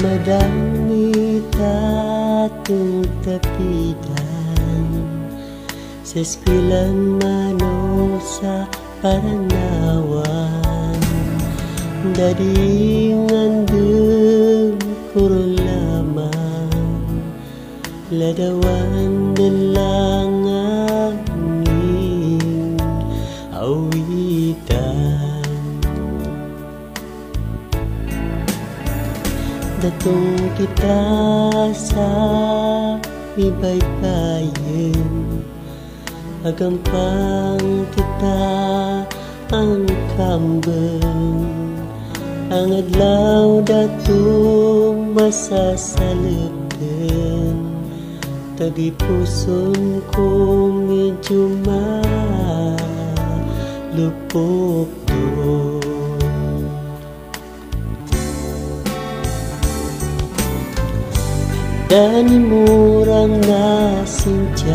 madami tatong tapitan Sa eskwelahan man o sa paranawan. Dadi ngandun kuro lamang Ladawan din lang angin awitan Datong kita sa ibaybayin Agampang kita ang kambang Ang adlaw datong masasalagdan Tadi puson ko medyo malupok doon Dani murang nasintyan.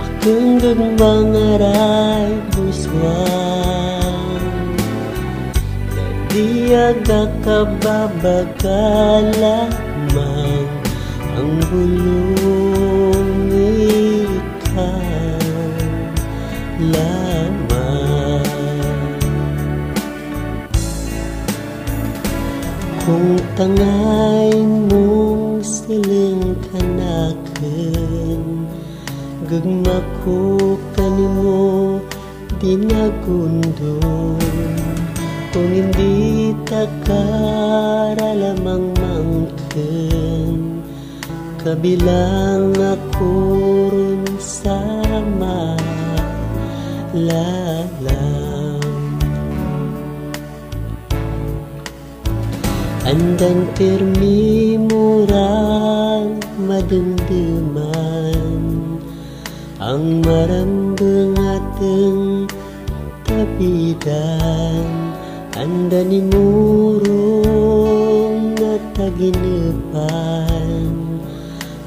Akong gagmangaray buswan Dadi aga kababagala mang Ang bulong Kung tangay mong siling kanakan Gagma ko kanimo dinagundon Kung hindi takaralamang mangkan Kabilang ako ron sama lalang Andan pirmi murang madumduman Ang marambang ateng tabidan Anda ni murong na taginipan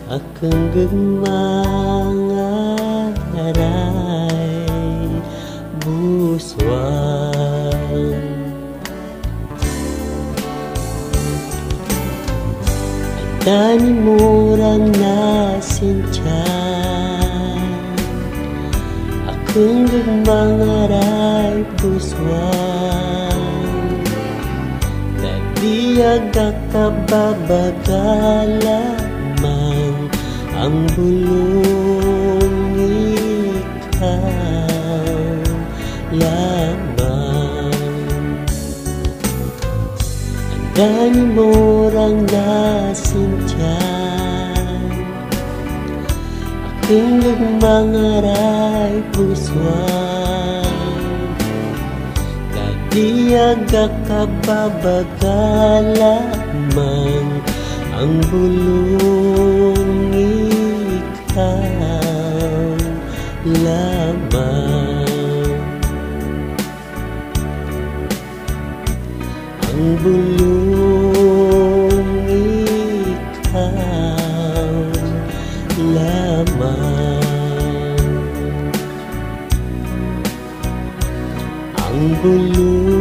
Akang gagmang aray buswan Dani murang nasintyan. Akong gagmangaray puswan. Dadi aga kababagala man Ang bulong Dani morang nasintyan Aking nagmangaray puswan Dadi aga kababagala man Ang bulong Oh, 路